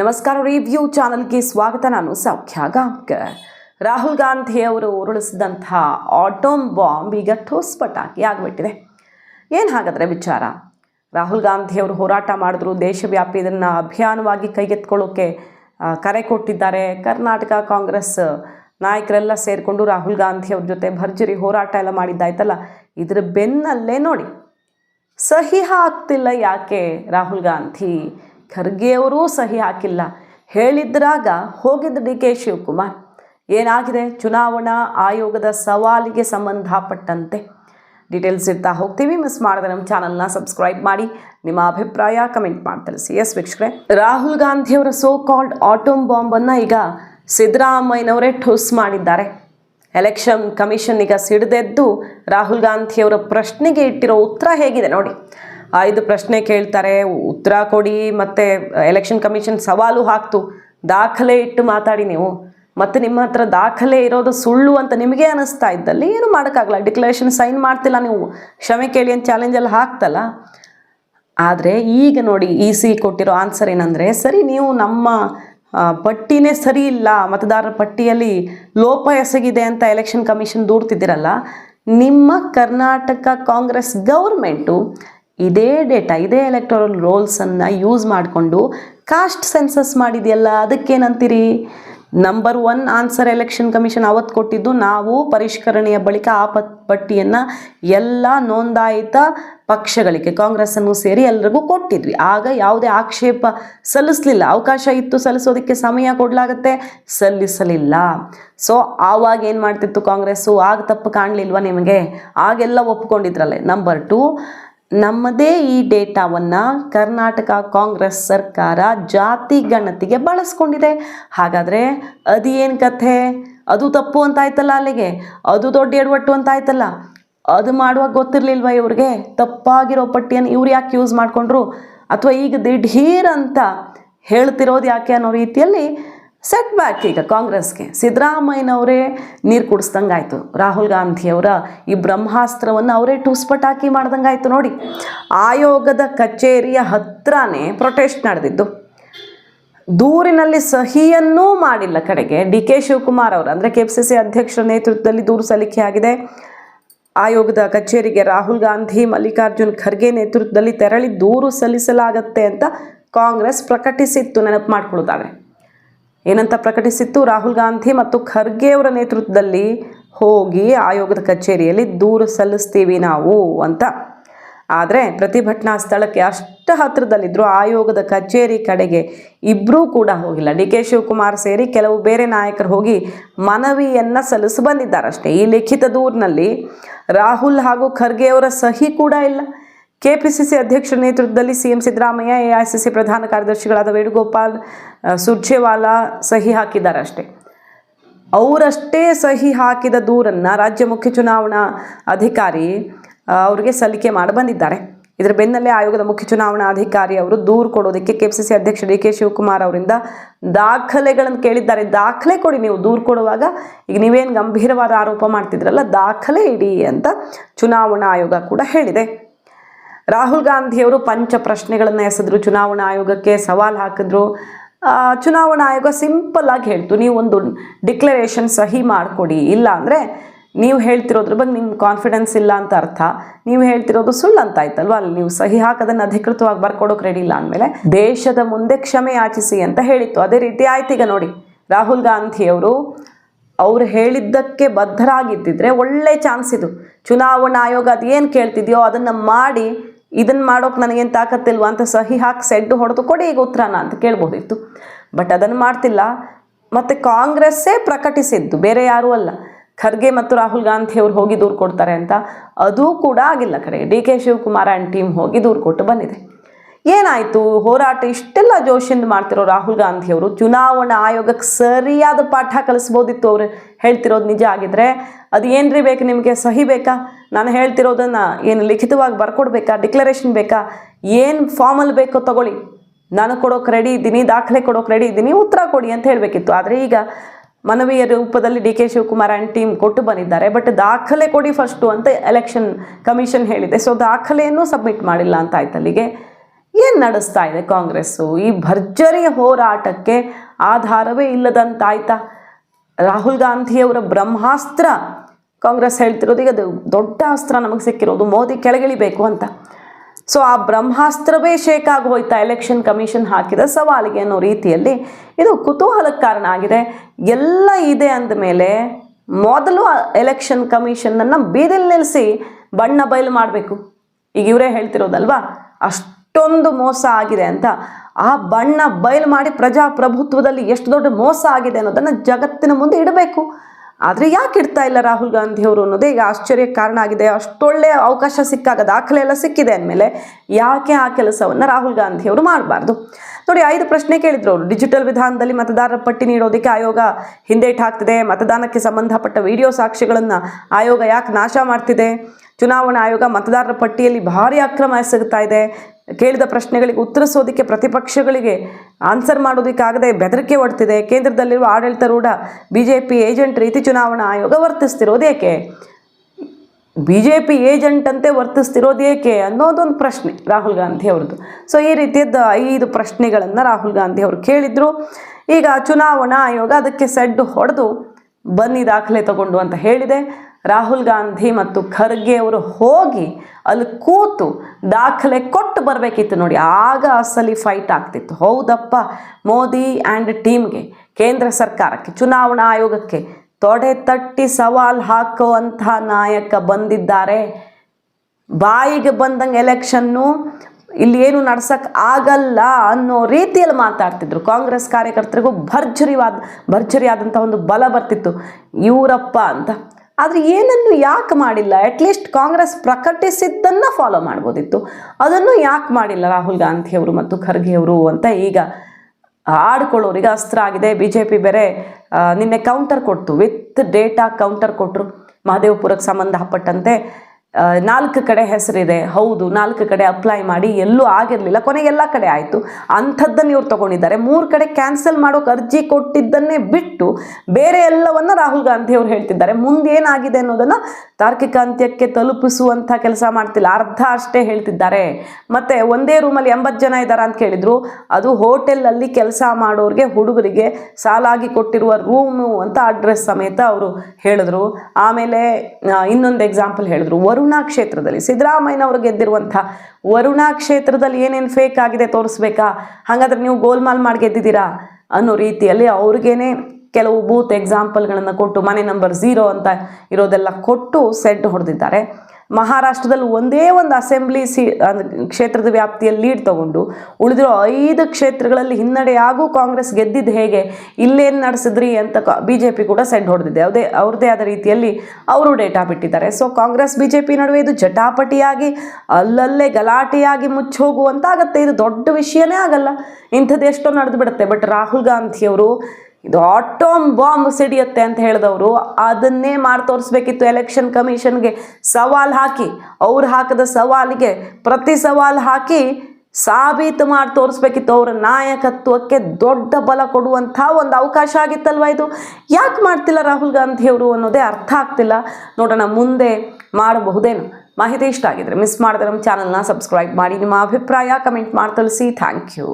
ನಮಸ್ಕಾರ ರಿವ್ಯೂ ಚಾನಲ್ಗೆ ಸ್ವಾಗತ. ನಾನು ಸೌಖ್ಯ ಗಾಂವ್ಕರ್ ರಾಹುಲ್ ಗಾಂಧಿ ಅವರು ಉರುಳಿಸಿದಂಥ ಆಟೋಮ್ ಬಾಂಬ್ ಈಗ ಠೋಸ್ ಪಟಾಕಿ ಆಗಿಬಿಟ್ಟಿದೆ. ಏನು ಹಾಗಾದರೆ ವಿಚಾರ? ರಾಹುಲ್ ಗಾಂಧಿ ಅವರು ಹೋರಾಟ ಮಾಡಿದ್ರು, ದೇಶವ್ಯಾಪಿ ಇದನ್ನು ಅಭಿಯಾನವಾಗಿ ಕೈಗೆತ್ಕೊಳ್ಳೋಕ್ಕೆ ಕರೆ ಕೊಟ್ಟಿದ್ದಾರೆ. ಕರ್ನಾಟಕ ಕಾಂಗ್ರೆಸ್ ನಾಯಕರೆಲ್ಲ ಸೇರಿಕೊಂಡು ರಾಹುಲ್ ಗಾಂಧಿ ಅವ್ರ ಜೊತೆ ಭರ್ಜರಿ ಹೋರಾಟ ಎಲ್ಲ ಮಾಡಿದ್ದಾಯ್ತಲ್ಲ? ಇದ್ರ ಬೆನ್ನಲ್ಲೇ ನೋಡಿ. ಸಹಿ ಹಾಕ್ತಿಲ್ಲ ಯಾಕೆ ರಾಹುಲ್ ಗಾಂಧಿ? ಖರ್ಗೆ ಅವರೂ ಸಹಿ ಹಾಕಿಲ್ಲ. ಹೇಳಿದ್ರಾಗ ಹೋಗಿದ್ದ ಡಿ ಕೆ ಶಿವಕುಮಾರ್, ಏನಾಗಿದೆ? ಚುನಾವಣಾ ಆಯೋಗದ ಸವಾಲಿಗೆ ಸಂಬಂಧಪಟ್ಟಂತೆ ಡೀಟೇಲ್ಸ್ ಇರ್ತಾ ಹೋಗ್ತೀವಿ. ಮಿಸ್ ಮಾಡಿದ್ರೆ ನಮ್ಮ ಚಾನಲ್ನ ಸಬ್ಸ್ಕ್ರೈಬ್ ಮಾಡಿ. ನಿಮ್ಮ ಅಭಿಪ್ರಾಯ ಕಮೆಂಟ್ ಮಾಡಿ ತಿಳಿಸಿ. ಎಸ್ ವೀಕ್ಷಕರೆ, ರಾಹುಲ್ ಗಾಂಧಿಯವರ ಸೋ ಕಾಲ್ಡ್ ಆಟೋಮ್ ಬಾಂಬನ್ನು ಈಗ ಸಿದ್ದರಾಮಯ್ಯನವರೇ ಠೂಸ್ ಮಾಡಿದ್ದಾರೆ. ಎಲೆಕ್ಷನ್ ಕಮಿಷನ್ ಈಗ ಸಿಡಿದೆದ್ದು ರಾಹುಲ್ ಗಾಂಧಿಯವರ ಪ್ರಶ್ನೆಗೆ ಇಟ್ಟಿರೋ ಉತ್ತರ ಹೇಗಿದೆ ನೋಡಿ. ಐದು ಪ್ರಶ್ನೆ ಕೇಳ್ತಾರೆ, ಉತ್ತರ ಕೊಡಿ, ಮತ್ತು ಎಲೆಕ್ಷನ್ ಕಮಿಷನ್ ಸವಾಲು ಹಾಕ್ತು. ದಾಖಲೆ ಇಟ್ಟು ಮಾತಾಡಿ ನೀವು. ಮತ್ತು ನಿಮ್ಮ ಹತ್ರ ದಾಖಲೆ ಇರೋದು ಸುಳ್ಳು ಅಂತ ನಿಮಗೆ ಅನಿಸ್ತಾ ಇದ್ದಲ್ಲಿ ಏನು ಮಾಡೋಕ್ಕಾಗಲ್ಲ. ಡಿಕ್ಲರೇಷನ್ ಸೈನ್ ಮಾಡ್ತಿಲ್ಲ ನೀವು. ಕ್ಷಮೆ ಕೇಳಿ ಅಂತ ಚಾಲೆಂಜಲ್ಲಿ ಹಾಕ್ತಲ್ಲ. ಆದರೆ ಈಗ ನೋಡಿ ಇ ಸಿ ಕೊಟ್ಟಿರೋ ಆನ್ಸರ್ ಏನಂದರೆ, ಸರಿ ನೀವು ನಮ್ಮ ಪಟ್ಟಿನೇ ಸರಿ ಇಲ್ಲ, ಮತದಾರರ ಪಟ್ಟಿಯಲ್ಲಿ ಲೋಪ ಎಸಗಿದೆ ಅಂತ ಎಲೆಕ್ಷನ್ ಕಮಿಷನ್ ದೂರ್ತಿದ್ದೀರಲ್ಲ, ನಿಮ್ಮ ಕರ್ನಾಟಕ ಕಾಂಗ್ರೆಸ್ ಗೌರ್ಮೆಂಟು ಇದೇ ಡೇಟಾ ಇದೇ ಎಲೆಕ್ಟ್ರಲ್ ರೋಲ್ಸನ್ನು ಯೂಸ್ ಮಾಡಿಕೊಂಡು ಕಾಸ್ಟ್ ಸೆನ್ಸಸ್ ಮಾಡಿದೆಯಲ್ಲ, ಅದಕ್ಕೇನಂತೀರಿ? Number one answer election commission ಅವತ್ತು ಕೊಟ್ಟಿದ್ದು ನಾವು ಪರಿಷ್ಕರಣೆಯ ಬಳಿಕ ಆ ಪಟ್ಟಿಯನ್ನು ಎಲ್ಲ ನೋಂದಾಯಿತ ಪಕ್ಷಗಳಿಗೆ ಕಾಂಗ್ರೆಸ್ಸನ್ನು ಸೇರಿ ಎಲ್ರಿಗೂ ಕೊಟ್ಟಿದ್ವಿ. ಆಗ ಯಾವುದೇ ಆಕ್ಷೇಪ ಸಲ್ಲಿಸಲಿಲ್ಲ. ಅವಕಾಶ ಇತ್ತು, ಸಲ್ಲಿಸೋದಕ್ಕೆ ಸಮಯ ಕೊಡಲಾಗತ್ತೆ, ಸಲ್ಲಿಸಲಿಲ್ಲ. ಸೊ ಆವಾಗ ಏನು ಮಾಡ್ತಿತ್ತು ಕಾಂಗ್ರೆಸ್ಸು? ಆಗ ತಪ್ಪು ಕಾಣಲಿಲ್ವ ನಿಮಗೆ? ಆಗೆಲ್ಲ ಒಪ್ಕೊಂಡಿದ್ರಲ್ಲೇ. ನಂಬರ್ ಟು ನಮ್ಮದೇ ಈ ಡೇಟಾವನ್ನು ಕರ್ನಾಟಕ ಕಾಂಗ್ರೆಸ್ ಸರ್ಕಾರ ಜಾತಿ ಗಣತಿಗೆ ಬಳಸ್ಕೊಂಡಿದೆ. ಹಾಗಾದರೆ ಅದು ಏನು ಕಥೆ? ಅದು ತಪ್ಪು ಅಂತ ಆಯ್ತಲ್ಲ ಅಲ್ಲಿಗೆ? ಅದು ದೊಡ್ಡ ಎಡವಟ್ಟು ಅಂತ ಆಯ್ತಲ್ಲ ಅದು ಮಾಡುವಾಗ ಗೊತ್ತಿರಲಿಲ್ವ ಇವ್ರಿಗೆ? ತಪ್ಪಾಗಿರೋ ಪಟ್ಟಿಯನ್ನು ಇವ್ರು ಯಾಕೆ ಯೂಸ್ ಮಾಡಿಕೊಂಡ್ರು? ಅಥವಾ ಈಗ ದಿಢೀರ್ ಅಂತ ಹೇಳ್ತಿರೋದು ಯಾಕೆ ಅನ್ನೋ ರೀತಿಯಲ್ಲಿ ಸೆಟ್ ಬ್ಯಾಕ್ ಈಗ ಕಾಂಗ್ರೆಸ್ಗೆ. ಸಿದ್ದರಾಮಯ್ಯನವರೇ ನೀರು ಕುಡಿಸ್ದಂಗಾಯ್ತು. ರಾಹುಲ್ ಗಾಂಧಿಯವರ ಈ ಬ್ರಹ್ಮಾಸ್ತ್ರವನ್ನು ಅವರೇ ಟೂಸ್ಪಟಾಕಿ ಆಯಿತು ನೋಡಿ. ಆಯೋಗದ ಕಚೇರಿಯ ಹತ್ರನೇ ಪ್ರೊಟೆಸ್ಟ್ ನಡೆದಿದ್ದು. ದೂರಿನಲ್ಲಿ ಸಹಿಯನ್ನೂ ಮಾಡಿಲ್ಲ ಕಡೆಗೆ. ಡಿ ಕೆ ಶಿವಕುಮಾರ್ ಅವರು, ಅಂದರೆ ಕೆ ಪಿ ಅಧ್ಯಕ್ಷರ ನೇತೃತ್ವದಲ್ಲಿ ದೂರು ಸಲ್ಲಿಕೆ ಆಗಿದೆ. ಆಯೋಗದ ಕಚೇರಿಗೆ ರಾಹುಲ್ ಗಾಂಧಿ, ಮಲ್ಲಿಕಾರ್ಜುನ್ ಖರ್ಗೆ ನೇತೃತ್ವದಲ್ಲಿ ತೆರಳಿ ದೂರು ಸಲ್ಲಿಸಲಾಗತ್ತೆ ಅಂತ ಕಾಂಗ್ರೆಸ್ ಪ್ರಕಟಿಸಿತ್ತು, ನೆನಪು ಮಾಡ್ಕೊಳ್ಳೋದಾದ್ರೆ. ಏನಂತ ಪ್ರಕಟಿಸಿತ್ತು? ರಾಹುಲ್ ಗಾಂಧಿ ಮತ್ತು ಖರ್ಗೆ ಅವರ ನೇತೃತ್ವದಲ್ಲಿ ಹೋಗಿ ಆಯೋಗದ ಕಚೇರಿಯಲ್ಲಿ ದೂರು ಸಲ್ಲಿಸ್ತೀವಿ ನಾವು ಅಂತ. ಆದರೆ ಪ್ರತಿಭಟನಾ ಸ್ಥಳಕ್ಕೆ ಅಷ್ಟು ಹತ್ತಿರದಲ್ಲಿದ್ದರೂ ಆಯೋಗದ ಕಚೇರಿ ಕಡೆಗೆ ಇಬ್ಬರೂ ಕೂಡ ಹೋಗಿಲ್ಲ. ಡಿ ಕೆ ಶಿವಕುಮಾರ್ ಸೇರಿ ಕೆಲವು ಬೇರೆ ನಾಯಕರು ಹೋಗಿ ಮನವಿಯನ್ನು ಸಲ್ಲಿಸಿ ಬಂದಿದ್ದಾರಷ್ಟೇ. ಈ ಲಿಖಿತ ದೂರಿನಲ್ಲಿ ರಾಹುಲ್ ಹಾಗೂ ಖರ್ಗೆಯವರ ಸಹಿ ಕೂಡ ಇಲ್ಲ. ಕೆ ಪಿ ಸಿ ಸಿ ಅಧ್ಯಕ್ಷರ ನೇತೃತ್ವದಲ್ಲಿ ಸಿಎಂ ಸಿದ್ದರಾಮಯ್ಯ, ಎಐಸಿಸಿ ಪ್ರಧಾನ ಕಾರ್ಯದರ್ಶಿಗಳಾದ ವೇಣುಗೋಪಾಲ್ ಸುರ್ಜೇವಾಲಾ ಸಹಿ ಹಾಕಿದ್ದಾರೆ ಅಷ್ಟೇ. ಅವರಷ್ಟೇ ಸಹಿ ಹಾಕಿದ ದೂರನ್ನು ರಾಜ್ಯ ಮುಖ್ಯ ಚುನಾವಣಾ ಅಧಿಕಾರಿ ಅವರಿಗೆ ಸಲ್ಲಿಕೆ ಮಾಡಿ ಬಂದಿದ್ದಾರೆ. ಇದರ ಬೆನ್ನಲ್ಲೇ ಆಯೋಗದ ಮುಖ್ಯ ಚುನಾವಣಾ ಅಧಿಕಾರಿ ಅವರು ದೂರು ಕೊಡೋದಕ್ಕೆ ಕೆ ಪಿ ಅಧ್ಯಕ್ಷ ಡಿ ಕೆ ಶಿವಕುಮಾರ್ ಅವರಿಂದ ದಾಖಲೆಗಳನ್ನು ಕೇಳಿದ್ದಾರೆ. ದಾಖಲೆ ಕೊಡಿ ನೀವು ದೂರು ಕೊಡುವಾಗ. ಈಗ ನೀವೇನು ಗಂಭೀರವಾದ ಆರೋಪ ಮಾಡ್ತಿದ್ರಲ್ಲ, ದಾಖಲೆ ಇಡಿ ಅಂತ ಚುನಾವಣಾ ಆಯೋಗ ಕೂಡ ಹೇಳಿದೆ. ರಾಹುಲ್ ಗಾಂಧಿಯವರು ಪಂಚ ಪ್ರಶ್ನೆಗಳನ್ನು ಎಸೆದ್ರು. ಚುನಾವಣಾ ಆಯೋಗಕ್ಕೆ ಸವಾಲು ಹಾಕಿದ್ರು. ಚುನಾವಣಾ ಆಯೋಗ ಸಿಂಪಲ್ ಆಗಿ ಹೇಳ್ತು, ನೀವು ಒಂದು ಡಿಕ್ಲರೇಷನ್ ಸಹಿ ಮಾಡಿಕೊಡಿ. ಇಲ್ಲ ಅಂದರೆ ನೀವು ಹೇಳ್ತಿರೋದ್ರ ಬಗ್ಗೆ ನಿಮ್ಮ ಕಾನ್ಫಿಡೆನ್ಸ್ ಇಲ್ಲ ಅಂತ ಅರ್ಥ. ನೀವು ಹೇಳ್ತಿರೋದು ಸುಳ್ಳು ಅಂತ ಆಯ್ತಲ್ವಾ? ಅಲ್ಲಿ ನೀವು ಸಹಿ ಹಾಕೋದನ್ನು ಅಧಿಕೃತವಾಗಿ ಬರ್ಕೊಡೋಕೆ ರೆಡಿ ಇಲ್ಲ ಅಂದಮೇಲೆ ದೇಶದ ಮುಂದೆ ಕ್ಷಮೆ ಯಾಚಿಸಿ ಅಂತ ಹೇಳಿತ್ತು. ಅದೇ ರೀತಿ ಆಯ್ತು ಈಗ ನೋಡಿ. ರಾಹುಲ್ ಗಾಂಧಿಯವರು ಅವ್ರು ಹೇಳಿದ್ದಕ್ಕೆ ಬದ್ಧರಾಗಿದ್ದಿದ್ರೆ ಒಳ್ಳೆ ಚಾನ್ಸ್ ಇದು. ಚುನಾವಣಾ ಆಯೋಗ ಅದು ಏನು ಕೇಳ್ತಿದೆಯೋ ಅದನ್ನು ಮಾಡಿ ಇದನ್ನು ಮಾಡೋಕೆ ನನಗೇನು ತಾಕತ್ತಿಲ್ವಾ ಅಂತ ಸಹಿ ಹಾಕಿ ಸೆಡ್ಡು ಹೊಡೆದು ಕೊಡಿ, ಈಗ ಉತ್ತರನ ಅಂತ ಕೇಳ್ಬೋದಿತ್ತು. ಬಟ್ ಅದನ್ನು ಮಾಡ್ತಿಲ್ಲ. ಮತ್ತು ಕಾಂಗ್ರೆಸ್ಸೇ ಪ್ರಕಟಿಸಿದ್ದು, ಬೇರೆ ಯಾರೂ ಅಲ್ಲ. ಖರ್ಗೆ ಮತ್ತು ರಾಹುಲ್ ಗಾಂಧಿ ಅವರು ಹೋಗಿ ದೂರು ಕೊಡ್ತಾರೆ ಅಂತ. ಅದೂ ಕೂಡ ಆಗಿಲ್ಲ ಕಡೆ. D K Shivakumar and team ಹೋಗಿ ದೂರು ಕೊಟ್ಟು ಬಂದಿದೆ. ಏನಾಯಿತು? ಹೋರಾಟ ಇಷ್ಟೆಲ್ಲ ಜೋಶಿಂದ ಮಾಡ್ತಿರೋ ರಾಹುಲ್ ಗಾಂಧಿ ಅವರು ಚುನಾವಣಾ ಆಯೋಗಕ್ಕೆ ಸರಿಯಾದ ಪಾಠ ಕಲಿಸ್ಬೋದಿತ್ತು ಅವರು ಹೇಳ್ತಿರೋದು ನಿಜ ಆಗಿದ್ರೆ. ಅದು ಏನ್ರಿ ಬೇಕು ನಿಮಗೆ? ಸಹಿ ಬೇಕಾ? ನಾನು ಹೇಳ್ತಿರೋದನ್ನು ಏನು ಲಿಖಿತವಾಗಿ ಬರ್ಕೊಡ್ಬೇಕಾ? ಡಿಕ್ಲರೇಷನ್ ಬೇಕಾ? ಏನು ಫಾರ್ಮಲ್ಲಿ ಬೇಕೋ ತಗೊಳ್ಳಿ. ನಾನು ಕೊಡೋಕೆ ರೆಡಿ ಇದ್ದೀನಿ, ದಾಖಲೆ ಕೊಡೋಕೆ ರೆಡಿ ಇದ್ದೀನಿ, ಉತ್ತರ ಕೊಡಿ ಅಂತ ಹೇಳಬೇಕಿತ್ತು. ಆದರೆ ಈಗ ಮನವಿಯ ರೂಪದಲ್ಲಿ D K Shivakumar and team ಕೊಟ್ಟು ಬಂದಿದ್ದಾರೆ. ಬಟ್ ದಾಖಲೆ ಕೊಡಿ ಫಸ್ಟು ಅಂತ ಎಲೆಕ್ಷನ್ ಕಮಿಷನ್ ಹೇಳಿದೆ. ಸೊ ದಾಖಲೆಯನ್ನು ಸಬ್ಮಿಟ್ ಮಾಡಿಲ್ಲ ಅಂತ ಆಯ್ತು ಅಲ್ಲಿಗೆ ಏನು ನಡೆಸ್ತಾ ಇದೆ ಕಾಂಗ್ರೆಸ್ಸು? ಈ ಭರ್ಜರಿ ಹೋರಾಟಕ್ಕೆ ಆಧಾರವೇ ಇಲ್ಲದಂತಾಯ್ತಾ? ರಾಹುಲ್ ಗಾಂಧಿಯವರ ಬ್ರಹ್ಮಾಸ್ತ್ರ, ಕಾಂಗ್ರೆಸ್ ಹೇಳ್ತಿರೋದು ಈಗ ಅದು ದೊಡ್ಡ ಅಸ್ತ್ರ ನಮಗೆ ಸಿಕ್ಕಿರೋದು, ಮೋದಿ ಕೆಳಗಿಳಿಬೇಕು ಅಂತ. ಸೊ, ಆ ಬ್ರಹ್ಮಾಸ್ತ್ರವೇ ಶೇಕ್ ಆಗಿ ಹೋಯ್ತಾ? ಎಲೆಕ್ಷನ್ ಕಮಿಷನ್ ಹಾಕಿದ ಸವಾಲಿಗೆ ಅನ್ನೋ ರೀತಿಯಲ್ಲಿ ಇದು ಕುತೂಹಲಕ್ಕೆ ಕಾರಣ ಆಗಿದೆ. ಎಲ್ಲ ಇದೆ ಅಂದಮೇಲೆ ಮೊದಲು ಎಲೆಕ್ಷನ್ ಕಮಿಷನನ್ನು ಬೀದಿಲ್ ನಿಲ್ಲಿಸಿ ಬಣ್ಣ ಬಯಲು ಮಾಡಬೇಕು. ಈಗ ಇವರೇ ಹೇಳ್ತಿರೋದಲ್ವಾ? ಅಷ್ಟೊಂದು ಮೋಸ ಆಗಿದೆ ಅಂತ ಆ ಬಣ್ಣ ಬಯಲು ಮಾಡಿ ಪ್ರಜಾಪ್ರಭುತ್ವದಲ್ಲಿ ಎಷ್ಟು ದೊಡ್ಡ ಮೋಸ ಆಗಿದೆ ಅನ್ನೋದನ್ನು ಜಗತ್ತಿನ ಮುಂದೆ ಇಡಬೇಕು. ಆದರೆ ಯಾಕೆ ಇಡ್ತಾ ಇಲ್ಲ ರಾಹುಲ್ ಗಾಂಧಿ ಅವರು ಅನ್ನೋದೇ ಈಗ ಆಶ್ಚರ್ಯಕ್ಕೆ ಕಾರಣ ಆಗಿದೆ. ಅಷ್ಟೊಳ್ಳೆ ಅವಕಾಶ ಸಿಕ್ಕಾಗ ದಾಖಲೆ ಎಲ್ಲ ಸಿಕ್ಕಿದೆ ಅಂದಮೇಲೆ ಯಾಕೆ ಆ ಕೆಲಸವನ್ನು ರಾಹುಲ್ ಗಾಂಧಿ ಅವರು ಮಾಡಬಾರ್ದು? ನೋಡಿ, ಐದು ಪ್ರಶ್ನೆ ಕೇಳಿದ್ರು ಅವರು. ಡಿಜಿಟಲ್ ವಿಧಾನದಲ್ಲಿ ಮತದಾರರ ಪಟ್ಟಿ ನೀಡೋದಕ್ಕೆ ಆಯೋಗ ಹಿಂದೇಟು ಹಾಕ್ತಿದೆ. ಮತದಾನಕ್ಕೆ ಸಂಬಂಧಪಟ್ಟ ವಿಡಿಯೋ ಸಾಕ್ಷಿಗಳನ್ನು ಆಯೋಗ ಯಾಕೆ ನಾಶ ಮಾಡ್ತಿದೆ? ಚುನಾವಣಾ ಆಯೋಗ ಮತದಾರರ ಪಟ್ಟಿಯಲ್ಲಿ ಭಾರಿ ಅಕ್ರಮ ಎಸಗುತ್ತಾ ಇದೆ. ಕೇಳಿದ ಪ್ರಶ್ನೆಗಳಿಗೆ ಉತ್ತರಿಸೋದಕ್ಕೆ ಪ್ರತಿಪಕ್ಷಗಳಿಗೆ ಆನ್ಸರ್ ಮಾಡೋದಕ್ಕಾಗದೆ ಬೆದರಿಕೆ ಒಡ್ತಿದೆ ಕೇಂದ್ರದಲ್ಲಿರುವ ಆಡಳಿತಾರೂಢ ಬಿ ಜೆ ಪಿ ಏಜೆಂಟ್ ರೀತಿ ಚುನಾವಣಾ ಆಯೋಗ ವರ್ತಿಸ್ತಿರೋದೇಕೆ ಬಿ ಜೆ ಪಿ ಏಜೆಂಟ್ ಅಂತೆ ವರ್ತಿಸ್ತಿರೋದೇಕೆ ಅನ್ನೋದೊಂದು ಪ್ರಶ್ನೆ ರಾಹುಲ್ ಗಾಂಧಿ ಅವ್ರದ್ದು. ಸೊ ಈ ರೀತಿಯದ್ದು ಐದು ಪ್ರಶ್ನೆಗಳನ್ನು ರಾಹುಲ್ ಗಾಂಧಿ ಅವರು ಕೇಳಿದರು. ಈಗ ಚುನಾವಣಾ ಆಯೋಗ ಅದಕ್ಕೆ ಸೆಡ್ಡು ಹೊಡೆದು ಬನ್ನಿ ದಾಖಲೆ ತಗೊಂಡು ಅಂತ ಹೇಳಿದೆ. ರಾಹುಲ್ ಗಾಂಧಿ ಮತ್ತು ಖರ್ಗೆ ಅವರು ಹೋಗಿ ಅಲ್ಲಿ ಕೂತು ದಾಖಲೆ ಕೊಟ್ಟು ಬರಬೇಕಿತ್ತು ನೋಡಿ. ಆಗ ಅಸಲಿ ಫೈಟ್ ಆಗ್ತಿತ್ತು. ಹೌದಪ್ಪ, ಮೋದಿ ಆ್ಯಂಡ್ ಟೀಮ್ಗೆ ಕೇಂದ್ರ ಸರ್ಕಾರಕ್ಕೆ, ಚುನಾವಣಾ ಆಯೋಗಕ್ಕೆ ತೊಡೆ ತಟ್ಟಿ ಸವಾಲ್ ಹಾಕುವಂತಹ ನಾಯಕ ಬಂದಿದ್ದಾರೆ. ಬಾಯಿಗೆ ಬಂದಂಗೆ ಎಲೆಕ್ಷನ್ನು ಇಲ್ಲಿ ಏನು ನಡ್ಸಕ್ಕೆ ಆಗಲ್ಲ ಅನ್ನೋ ರೀತಿಯಲ್ಲಿ ಮಾತಾಡ್ತಿದ್ರು. ಕಾಂಗ್ರೆಸ್ ಕಾರ್ಯಕರ್ತರಿಗೂ ಭರ್ಜರಿವಾದ, ಭರ್ಜರಿಯಾದಂಥ ಒಂದು ಬಲ ಬರ್ತಿತ್ತು. ಇವರಪ್ಪ ಅಂತ. ಆದರೆ ಏನನ್ನು ಯಾಕೆ ಮಾಡಿಲ್ಲ? ಅಟ್ಲೀಸ್ಟ್ ಕಾಂಗ್ರೆಸ್ ಪ್ರಕಟಿಸಿದ್ದನ್ನು ಫಾಲೋ ಮಾಡ್ಬೋದಿತ್ತು. ಅದನ್ನು ಯಾಕೆ ಮಾಡಿಲ್ಲ ರಾಹುಲ್ ಗಾಂಧಿಯವರು ಮತ್ತು ಖರ್ಗೆ ಅವರು ಅಂತ ಈಗ ಆಡ್ಕೊಳ್ಳೋರಿಗೆ ಅಸ್ತ್ರ ಆಗಿದೆ. ಬಿ ಜೆ ಪಿ ಬೇರೆ ನಿನ್ನೆ ಕೌಂಟರ್ ಕೊಡ್ತು. With data counter. ಕೊಟ್ಟರು ಮಹದೇವಪುರಕ್ಕೆ ಸಂಬಂಧಪಟ್ಟಂತೆ ನಾಲ್ಕು ಕಡೆ ಹೆಸರಿದೆ, ಹೌದು, ನಾಲ್ಕು ಕಡೆ ಅಪ್ಲೈ ಮಾಡಿ, ಎಲ್ಲೂ ಆಗಿರಲಿಲ್ಲ ಕೊನೆಗೆ ಎಲ್ಲ ಕಡೆ ಆಯಿತು. ಅಂಥದ್ದನ್ನು ಇವ್ರು ತೊಗೊಂಡಿದ್ದಾರೆ. ಮೂರು ಕಡೆ ಕ್ಯಾನ್ಸಲ್ ಮಾಡೋಕೆ ಅರ್ಜಿ ಕೊಟ್ಟಿದ್ದನ್ನೇ ಬಿಟ್ಟು ಬೇರೆ ಎಲ್ಲವನ್ನು ರಾಹುಲ್ ಗಾಂಧಿ ಅವರು ಹೇಳ್ತಿದ್ದಾರೆ. ಮುಂದೇನಾಗಿದೆ ಅನ್ನೋದನ್ನು ತಾರ್ಕಿಕ ಅಂತ್ಯಕ್ಕೆ ತಲುಪಿಸುವಂಥ ಕೆಲಸ ಮಾಡ್ತಿಲ್ಲ. ಅರ್ಧ ಅಷ್ಟೇ ಹೇಳ್ತಿದ್ದಾರೆ. ಮತ್ತು ಒಂದೇ ರೂಮಲ್ಲಿ ಎಂಬತ್ತು ಜನ ಇದ್ದಾರೆ ಅಂತ ಕೇಳಿದರು. ಅದು ಹೋಟೆಲಲ್ಲಿ ಕೆಲಸ ಮಾಡೋರಿಗೆ ಹುಡುಗರಿಗೆ ಸಾಲಾಗಿ ಕೊಟ್ಟಿರುವ ರೂಮು ಅಂತ ಅಡ್ರೆಸ್ ಸಮೇತ ಅವರು ಹೇಳಿದ್ರು. ಆಮೇಲೆ ಇನ್ನೊಂದು ಎಕ್ಸಾಂಪಲ್ ಹೇಳಿದ್ರು. ವರುಣಾ ಕ್ಷೇತ್ರದಲ್ಲಿ ಸಿದ್ದರಾಮಯ್ಯನವರು ಗೆದ್ದಿರುವಂಥ ವರುಣಾ ಕ್ಷೇತ್ರದಲ್ಲಿ ಏನೇನು ಫೇಕ್ ಆಗಿದೆ ತೋರಿಸ್ಬೇಕಾ? ಹಾಗಾದ್ರೆ ನೀವು ಗೋಲ್ಮಾಲ್ ಮಾಡಿ ಗೆದ್ದಿದ್ದೀರಾ? ಅನ್ನೋ ರೀತಿಯಲ್ಲಿ ಅವ್ರಿಗೇನೆ ಕೆಲವು ಬೂತ್ ಎಕ್ಸಾಂಪಲ್ಗಳನ್ನು ಕೊಟ್ಟು ಮನೆ ನಂಬರ್ ಝೀರೋ ಅಂತ ಇರೋದೆಲ್ಲ ಕೊಟ್ಟು ಸೆಟ್ ಹೊಡೆದಿದ್ದಾರೆ. ಮಹಾರಾಷ್ಟ್ರದಲ್ಲಿ ಒಂದೇ ಒಂದು ಅಸೆಂಬ್ಲಿ ಸಿ ಕ್ಷೇತ್ರದ ವ್ಯಾಪ್ತಿಯಲ್ಲಿ ಲೀಡ್ ತಗೊಂಡು ಉಳಿದಿರೋ ಐದು ಕ್ಷೇತ್ರಗಳಲ್ಲಿ ಹಿನ್ನಡೆಯಾಗೂ ಕಾಂಗ್ರೆಸ್ ಗೆದ್ದಿದ್ದು ಹೇಗೆ, ಇಲ್ಲೇನು ನಡೆಸಿದ್ರಿ ಅಂತ ಬಿ ಜೆ ಪಿ ಕೂಡ ಸೆಡ್ ಹೊಡೆದಿದೆ. ಅದೇ ಅವ್ರದ್ದೇ ಆದ ರೀತಿಯಲ್ಲಿ ಅವರು ಡೇಟಾ ಬಿಟ್ಟಿದ್ದಾರೆ. So Congress B J P ನಡುವೆ ಇದು ಜಟಾಪಟಿಯಾಗಿ, ಅಲ್ಲಲ್ಲೇ ಗಲಾಟೆಯಾಗಿ ಮುಚ್ಚೋಗುವಂತಾಗತ್ತೆ. ಇದು ದೊಡ್ಡ ವಿಷಯನೇ ಆಗಲ್ಲ. ಇಂಥದ್ದು ಎಷ್ಟೋ ನಡೆದು ಬಿಡುತ್ತೆ ಬಟ್ ರಾಹುಲ್ ಗಾಂಧಿಯವರು ಇದು ಆಟೋಮ್ ಬಾಂಬ್ ಸಿಡಿಯುತ್ತೆ ಅಂತ ಹೇಳಿದವರು. ಅದನ್ನೇ ಮಾಡಿ ತೋರಿಸ್ಬೇಕಿತ್ತು ಎಲೆಕ್ಷನ್ ಕಮಿಷನ್ಗೆ ಸವಾಲು ಹಾಕಿ, ಅವ್ರು ಹಾಕಿದ ಸವಾಲಿಗೆ ಪ್ರತಿ ಸವಾಲು ಹಾಕಿ ಸಾಬೀತು ಮಾಡಿ ತೋರಿಸ್ಬೇಕಿತ್ತು ಅವರ ನಾಯಕತ್ವಕ್ಕೆ ದೊಡ್ಡ ಬಲ ಕೊಡುವಂಥ ಒಂದು ಅವಕಾಶ ಆಗಿತ್ತಲ್ವ ಇದು? ಯಾಕೆ ಮಾಡ್ತಿಲ್ಲ ರಾಹುಲ್ ಗಾಂಧಿಯವರು ಅನ್ನೋದೇ ಅರ್ಥ ಆಗ್ತಿಲ್ಲ. ನೋಡೋಣ, ಮುಂದೆ ಮಾಡಬಹುದೇನು? ಮಾಹಿತಿ ಇಷ್ಟ ಆಗಿದ್ರೆ ಮಿಸ್ ಮಾಡಿದ್ರೆ ನಮ್ಮ ಚಾನಲ್ನ ಸಬ್ಸ್ಕ್ರೈಬ್ ಮಾಡಿ. ನಿಮ್ಮ ಅಭಿಪ್ರಾಯ ಕಮೆಂಟ್ ಮಾಡಿ ತಿಳಿಸಿ ಥ್ಯಾಂಕ್ ಯು